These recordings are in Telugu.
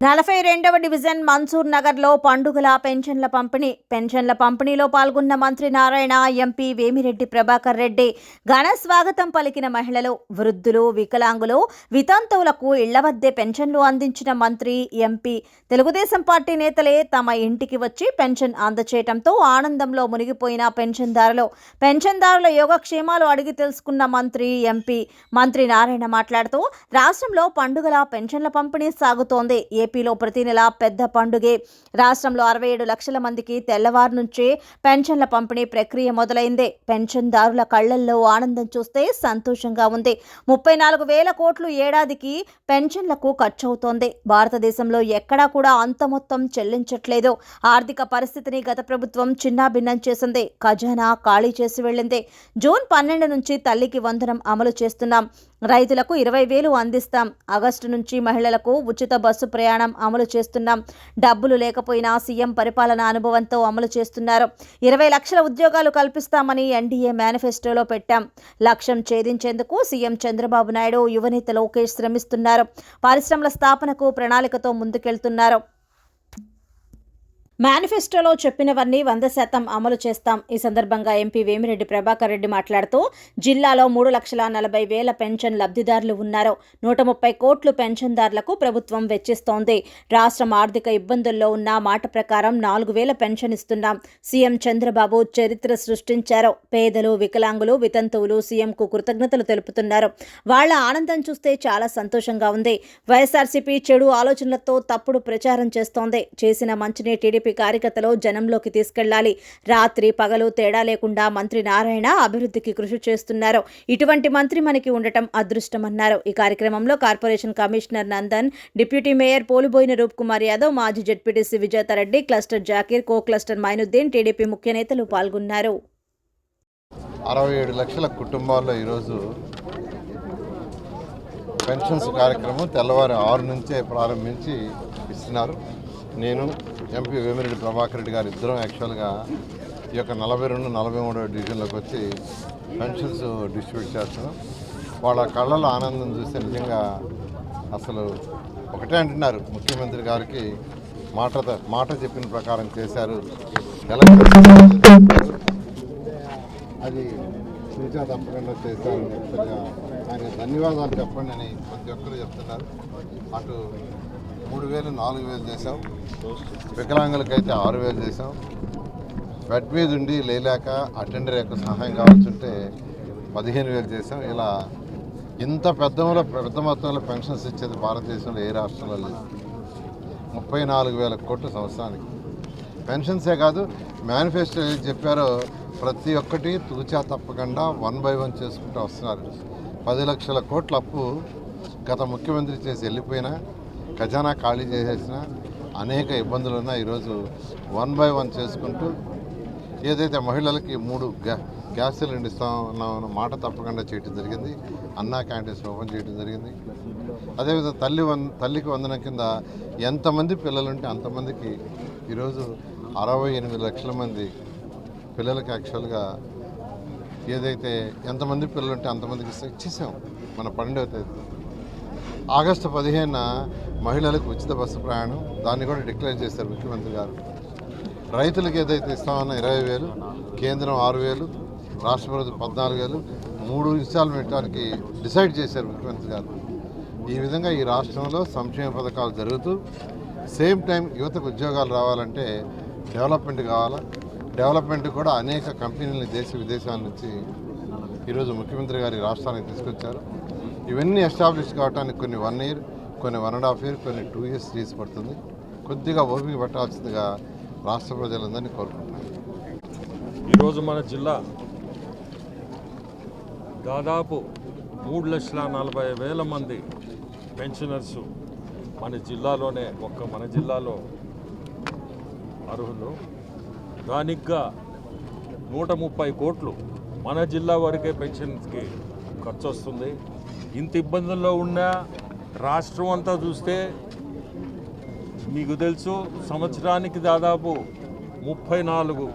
నలభై రెండవ డివిజన్ మన్సూర్ నగర్లో పండుగల పెన్షన్ల పంపిణీ. పెన్షన్ల పంపిణీలో పాల్గొన్న మంత్రి నారాయణ ఎంపీ వేమిరెడ్డి ప్రభాకర్ రెడ్డి ఘన స్వాగతం పలికిన మహిళలు వృద్ధులు వికలాంగులు వితంతువులకు ఇళ్ళ వద్దే పెన్షన్లు అందించిన మంత్రి ఎంపీ. తెలుగుదేశం పార్టీ నేతలే తమ ఇంటికి వచ్చి పెన్షన్ అందచేయటంతో ఆనందంలో మునిగిపోయిన పెన్షన్దారులు. పెన్షన్దారుల యోగక్షేమాలు అడిగి తెలుసుకున్న మంత్రి ఎంపీ. మంత్రి నారాయణ మాట్లాడుతూ రాష్ట్రంలో పండుగల పెన్షన్ల పంపిణీ సాగుతోంది. ఏపీలో ప్రతి నెల పెద్ద పండుగే. రాష్ట్రంలో అరవై ఏడు లక్షల మందికి తెల్లవారు నుంచే పెన్షన్ల పంపిణీ ప్రక్రియ మొదలైంది. పెన్షన్దారుల కళ్ళల్లో ఆనందం చూస్తే సంతోషంగా ఉంది. ముప్పై నాలుగు వేల కోట్లు ఏడాదికి పెన్షన్లకు ఖర్చవుతోంది. భారతదేశంలో ఎక్కడా కూడా అంత మొత్తం చెల్లించట్లేదు. ఆర్థిక పరిస్థితిని గత ప్రభుత్వం చిన్నాభిన్నం చేసింది. ఖజానా ఖాళీ చేసి వెళ్ళింది. జూన్ పన్నెండు నుంచి తల్లికి వందనం అమలు చేస్తున్నాం. రైతులకు ఇరవై వేలు అందిస్తాం. ఆగస్టు నుంచి మహిళలకు ఉచిత బస్సు ప్రయాణం అమలు చేస్తున్నాం. డబ్బులు లేకపోయినా సీఎం పరిపాలన అనుభవంతో అమలు చేస్తున్నారు. ఇరవై లక్షల ఉద్యోగాలు కల్పిస్తామని ఎన్డీఏ మేనిఫెస్టోలో పెట్టాం. లక్ష్యం ఛేదించేందుకు సీఎం చంద్రబాబు నాయుడు యువనేత లోకేష్ శ్రమిస్తున్నారు. పరిశ్రమల స్థాపనకు ప్రణాళికతో ముందుకెళ్తున్నారు. మేనిఫెస్టోలో చెప్పినవన్నీ వంద శాతం అమలు చేస్తాం. ఈ సందర్భంగా ఎంపీ వేమిరెడ్డి ప్రభాకర్ రెడ్డి మాట్లాడుతూ జిల్లాలో మూడు లక్షల నలభై వేల పెన్షన్ లబ్ధిదారులు ఉన్నారు. నూట ముప్పై కోట్లు పెన్షన్దారులకు ప్రభుత్వం వెచ్చిస్తోంది. రాష్ట్రం ఆర్థిక ఇబ్బందుల్లో ఉన్న మాట ప్రకారం నాలుగు వేల పెన్షన్ ఇస్తున్నాం. సీఎం చంద్రబాబు చరిత్ర సృష్టించారు. పేదలు వికలాంగులు వితంతువులు సీఎంకు కృతజ్ఞతలు తెలుపుతున్నారు. వాళ్ళ ఆనందం చూస్తే చాలా సంతోషంగా ఉంది. వైఎస్ఆర్సీపీ చెడు ఆలోచనలతో తప్పుడు ప్రచారం చేస్తోంది. చేసిన మంచిని టీడీపీ కార్యకర్తలో జనంలోకి తీసుకెళ్ళాలి. రాత్రి పగలు తేడా లేకుండా మంత్రి నారాయణ అభివృద్ధికి కృషి చేస్తున్నారు. ఇటువంటి మంత్రి మనకి ఉండటం అదృష్టమన్నారు. ఈ కార్యక్రమంలో corporation commissioner Nandan deputy mayor Poluboina Roop Kumar Yadav మాజీ ZPTC Vijethareddy cluster Zakir co cluster Mainuddin TDP ముఖ్య నేతలు పాల్గొన్నారు. అరవై ఏడు లక్షల కుటుంబాల్లో ఈరోజు పెన్షన్స్ కార్యక్రమం తెల్లవారు ఆరు నుంచే ప్రారంభించి ఇస్తున్నారు. నేను ఎంపీ వేమిరెడ్డి ప్రభాకర్ రెడ్డి గారు ఇద్దరం యాక్చువల్గా ఈ యొక్క నలభై రెండు నలభై మూడో డివిజన్లోకి వచ్చి పెన్షన్స్ డిస్ట్రిబ్యూట్ చేస్తున్నాం. వాళ్ళ కళ్ళలో ఆనందం చూస్తే నిజంగా అసలు ఒకటే అంటున్నారు. ముఖ్యమంత్రి గారికి మాట మాట చెప్పిన ప్రకారం చేశారు. ఎలక్షన్ అది సూచన తప్పకుండా చేశారు. ఆయన ధన్యవాదాలు చెప్పండి అని ప్రతి ఒక్కరు చెప్తున్నారు. అటు మూడు వేలు నాలుగు వేలు చేసాం వికలాంగులకైతే ఆరు వేలు చేసాం బెడ్ మీద ఉండి లేలేక అటెండర్ యొక్క సహాయం కావచ్చుంటే పదిహేను వేలు చేసాం ఇలా ఇంత పెద్ద పెద్ద మొత్తంలో పెన్షన్స్ ఇచ్చేది భారతదేశంలో ఏ రాష్ట్రంలో లేదు. ముప్పై నాలుగు వేల కోట్ల సంవత్సరానికి. పెన్షన్సే కాదు మేనిఫెస్టో ఏది చెప్పారో ప్రతి ఒక్కటి తూచా తప్పకుండా వన్ బై వన్ చేసుకుంటూ వస్తున్నారు. పది లక్షల కోట్ల అప్పు గత ముఖ్యమంత్రి చేసి వెళ్ళిపోయినా ఖజానా ఖాళీ చేసేసిన అనేక ఇబ్బందులు ఉన్నా ఈరోజు వన్ బై వన్ చేసుకుంటూ ఏదైతే మహిళలకి మూడు గ్యా గ్యాస్ సిలిండర్ ఇస్తామన్న మాట తప్పకుండా చేయడం జరిగింది. అన్నా క్యాంటీన్స్ ఓపెన్ చేయడం జరిగింది. అదేవిధంగా తల్లి వన్ తల్లికి వందన కింద ఎంతమంది పిల్లలుంటే అంతమందికి ఈరోజు అరవై ఎనిమిది లక్షల మంది పిల్లలకి యాక్చువల్గా ఏదైతే ఎంతమంది పిల్లలు ఉంటే అంతమందికి ఇస్తే ఇచ్చేసాం. మన పన్నెండవ తేదీ. ఆగస్టు పదిహేనున మహిళలకు ఉచిత బస్సు ప్రయాణం. దాన్ని కూడా డిక్లేర్ చేశారు ముఖ్యమంత్రి గారు. రైతులకు ఏదైతే ఇస్తామన్న ఇరవై వేలు కేంద్రం ఆరు వేలు రాష్ట్ర ప్రభుత్వం పద్నాలుగు వేలు మూడు ఇన్స్టాల్మెంటానికి డిసైడ్ చేశారు ముఖ్యమంత్రి గారు. ఈ విధంగా ఈ రాష్ట్రంలో సంక్షేమ పథకాలు జరుగుతూ సేమ్ టైం యువతకు ఉద్యోగాలు రావాలంటే డెవలప్మెంట్ కావాలా? డెవలప్మెంట్ కూడా అనేక కంపెనీలని దేశ విదేశాల నుంచి ఈరోజు ముఖ్యమంత్రి గారి రాష్ట్రానికి తీసుకొచ్చారు. ఇవన్నీ ఎస్టాబ్లిష్ కావడానికి కొన్ని వన్ ఇయర్ కొన్ని వన్ అండ్ హాఫ్ ఇయర్ కొన్ని టూ ఇయర్స్ తీసి పడుతుంది. కొద్దిగా ఓపిక పట్టాల్సిందిగా రాష్ట్ర ప్రజలందరినీ కోరుకుంటున్నాను. ఈరోజు మన జిల్లా దాదాపు మూడు లక్షల నలభై వేల మంది పెన్షనర్స్ మన జిల్లాలోనే ఒక్క మన జిల్లాలో అర్హులు. దానిగ్గా నూట ముప్పై కోట్లు మన జిల్లా వరకే పెన్షన్కి ఖర్చు వస్తుంది. ఇంత ఇబ్బందుల్లో ఉన్న రాష్ట్రం అంతా చూస్తే మీకు తెలుసు సంవత్సరానికి దాదాపు ముప్పై నాలుగు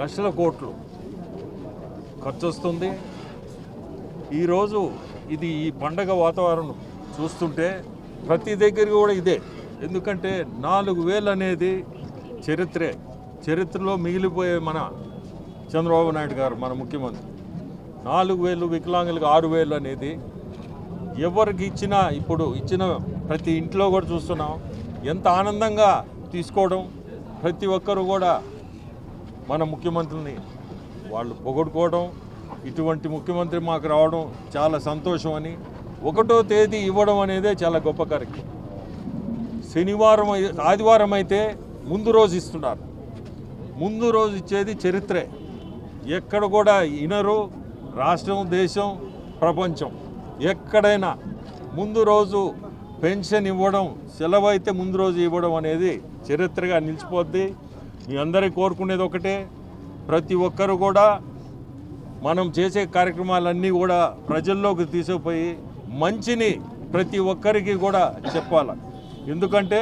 లక్షల కోట్లు ఖర్చు వస్తుంది. ఈరోజు ఇది ఈ పండగ వాతావరణం చూస్తుంటే ప్రతి దగ్గర కూడా ఇదే. ఎందుకంటే నాలుగు వేలు అనేది చరిత్రే. చరిత్రలో మిగిలిపోయే మన చంద్రబాబు నాయుడు గారు మన ముఖ్యమంత్రి. నాలుగు వేలు వికలాంగులకు ఆరు వేలు అనేది ఎవరికి ఇచ్చినా ఇప్పుడు ఇచ్చిన ప్రతి ఇంట్లో కూడా చూస్తున్నాం ఎంత ఆనందంగా తీసుకోవడం ప్రతి ఒక్కరు కూడా మన ముఖ్యమంత్రిని వాళ్ళు పొగడుకోవడం ఇటువంటి ముఖ్యమంత్రి మాకు రావడం చాలా సంతోషం అని ఒకటో తేదీ ఇవ్వడం అనేదే చాలా గొప్ప కార్యక్రమం. శనివారం ఆదివారం అయితే ముందు రోజు ఇస్తున్నారు. ముందు రోజు ఇచ్చేది చరిత్రే. ఎక్కడ కూడా ఇనరు రాష్ట్రం దేశం ప్రపంచం. ఎక్కడైనా ముందు రోజు పెన్షన్ ఇవ్వడం సెలవు అయితే ముందు రోజు ఇవ్వడం అనేది చరిత్రగా నిలిచిపోద్ది. మీ అందరికీ కోరుకునేది ఒకటే ప్రతి ఒక్కరు కూడా మనం చేసే కార్యక్రమాలన్నీ కూడా ప్రజల్లోకి తీసుకుపోయి మంచిని ప్రతి ఒక్కరికి కూడా చెప్పాలి. ఎందుకంటే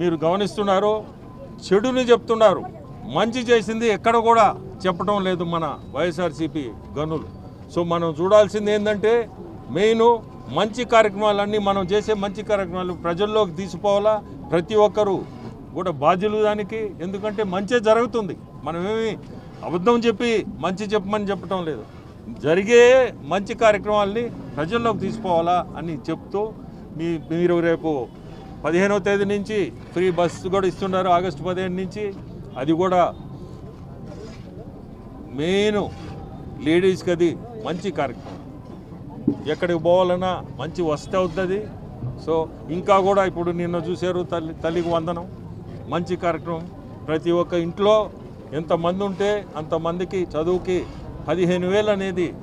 మీరు గమనిస్తున్నారు చెడుని చెప్తున్నారు. మంచి చేసింది ఎక్కడ కూడా చెప్పడం లేదు మన వైఎస్ఆర్సీపీ గనులు. సో మనం చూడాల్సింది ఏంటంటే మెయిన్ మంచి కార్యక్రమాలన్నీ మనం చేసే మంచి కార్యక్రమాలు ప్రజల్లోకి తీసుకోవాలా ప్రతి ఒక్కరూ కూడా బాధ్యులు దానికి. ఎందుకంటే మంచి జరుగుతుంది. మనమేమి అబద్ధం చెప్పి మంచి చెప్పమని చెప్పటం లేదు. జరిగే మంచి కార్యక్రమాల్ని ప్రజల్లోకి తీసుకోవాలా అని చెప్తూ మీ మీరు రేపు పదిహేనవ తేదీ నుంచి ఫ్రీ బస్సు కూడా ఇస్తున్నారు ఆగస్టు పదిహేను నుంచి. అది కూడా మెయిన్ లేడీస్కి అది మంచి కార్యక్రమం. ఎక్కడికి పోవాలన్నా మంచి వస్తే అవుతుంది. సో ఇంకా కూడా ఇప్పుడు నిన్న చూశారు తల్లి తల్లికి వందనం. మంచి కార్యక్రమం. ప్రతి ఒక్క ఇంట్లో ఎంతమంది ఉంటే అంతమందికి చదువుకి పదిహేను వేలు అనేది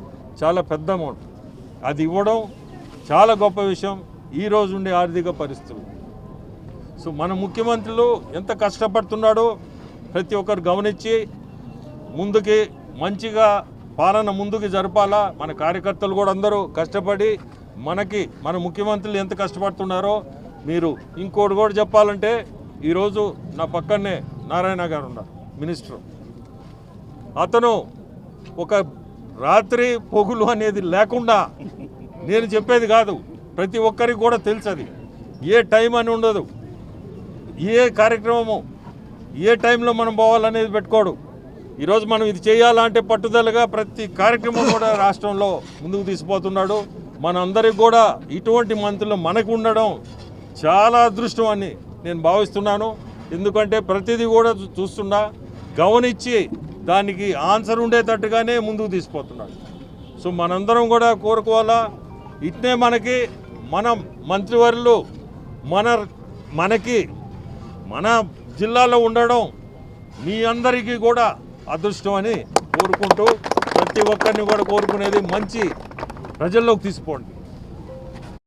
చాలా పెద్ద అమౌంట్. అది ఇవ్వడం చాలా గొప్ప విషయం. ఈ రోజు ఉండే ఆర్థిక పరిస్థితులు. సో మన ముఖ్యమంత్రులు ఎంత కష్టపడుతున్నాడో ప్రతి ఒక్కరు గమనించి ముందుకి మంచిగా పాలన ముందుకు జరపాలా? మన కార్యకర్తలు కూడా అందరూ కష్టపడి మనకి మన ముఖ్యమంత్రులు ఎంత కష్టపడుతున్నారో మీరు ఇంకోటి కూడా చెప్పాలంటే ఈరోజు నా పక్కనే నారాయణ గారు ఉన్నారు మినిస్టర్. అతను ఒక రాత్రి పొగులు అనేది లేకుండా నేను చెప్పేది కాదు ప్రతి ఒక్కరికి కూడా తెలుసు అది ఏ టైం అని ఉండదు. ఏ కార్యక్రమము ఏ టైంలో మనం పోవాలనేది పెట్టుకోడు. ఈరోజు మనం ఇది చేయాలంటే పట్టుదలగా ప్రతి కార్యక్రమం కూడా రాష్ట్రంలో ముందుకు తీసుకుపోతున్నాడు. మనందరికి కూడా ఇటువంటి మంత్రులు మనకు ఉండడం చాలా అదృష్టం అని నేను భావిస్తున్నాను. ఎందుకంటే ప్రతిదీ కూడా చూ- చూస్తున్నా గమనించి దానికి ఆన్సర్ ఉండేటట్టుగానే ముందుకు తీసుకుపోతున్నాడు. సో మనందరం కూడా కోరుకోవాలా? ఇట్నే మనకి మన మంత్రివర్యులు మన మనకి మన జిల్లాలో ఉండడం మీ అందరికీ కూడా అదృష్టం అని కోరుకుంటూ ప్రతి ఒక్కరిని కూడా కోరుకునేది మంచి ప్రజల్లోకి తీసుకోండి.